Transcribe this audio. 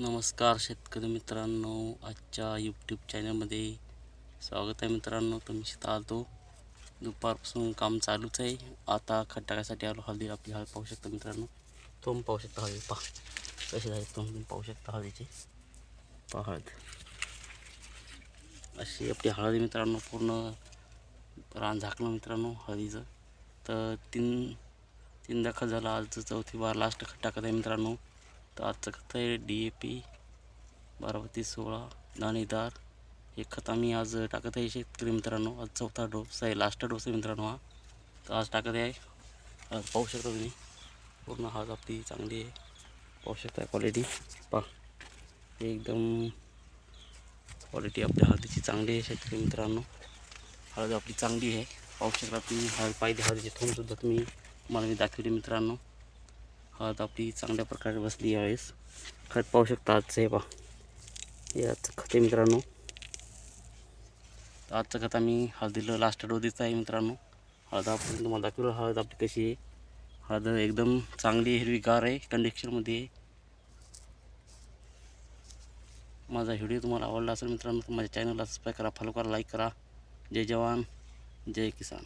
नमस्कार शेतकरी मित्रांनो आजच्या यूट्यूब चॅनलमध्ये स्वागत आहे मित्रांनो. तुम्ही शेतात आलतो. दुपारपासून काम चालूच आहे. आता खत टाकायसाठी आलो. हळदी आपली हळद पाहू शकता मित्रांनो. तुम्ही पाहू शकता हळदी. पहा. कशी झाले तुम्ही पाहू शकता हळदीचे. पहा हळद. अशी आपली हळदी मित्रांनो. पूर्ण रान झाकलं मित्रांनो हळदीचं. तर तीन तीनदा खत झाला. आजचं चौथी बार लास्ट खत टाकत आहे मित्रांनो. तर आजचं खत आहे डी ए पी बारावती सोळा दाणेदार हे खत आम्ही आज टाकत आहे शेतकरी मित्रांनो. आज चौथा डोस आहे लास्ट डोस आहे मित्रांनो हा. तर आज टाकत आहे. आज पाहू शकता तुम्ही. पूर्ण हळद आपली चांगली आहे. पाहू शकता क्वालिटी पहा. एकदम क्वालिटी आपल्या हळदीची चांगली आहे शेतकरी मित्रांनो. हळद आपली चांगली आहे. पाहू शकता तुम्ही. हळद पाहिजे हळदीचे थोंबसुद्धा तुम्ही मला मी दाखवली मित्रांनो. हळद आपली चांगल्या प्रकारे बसली यावेळेस खत पाहू शकता आजचं हे पहा. हे आजचं खत आहे मित्रांनो. आजचं खत आम्ही हळदीला लास्ट डोदीचं आहे मित्रांनो. हळद आपण तुम्हाला दाखवलं हळद आपली कशी आहे. हळद एकदम चांगली हिरवीगार आहे कंडिक्शनमध्ये आहे. माझा व्हिडिओ तुम्हाला आवडला असेल मित्रांनो माझ्या चॅनलला सबस्क्राईब करा फॉलो करा लाईक करा. जय जवान जय किसान.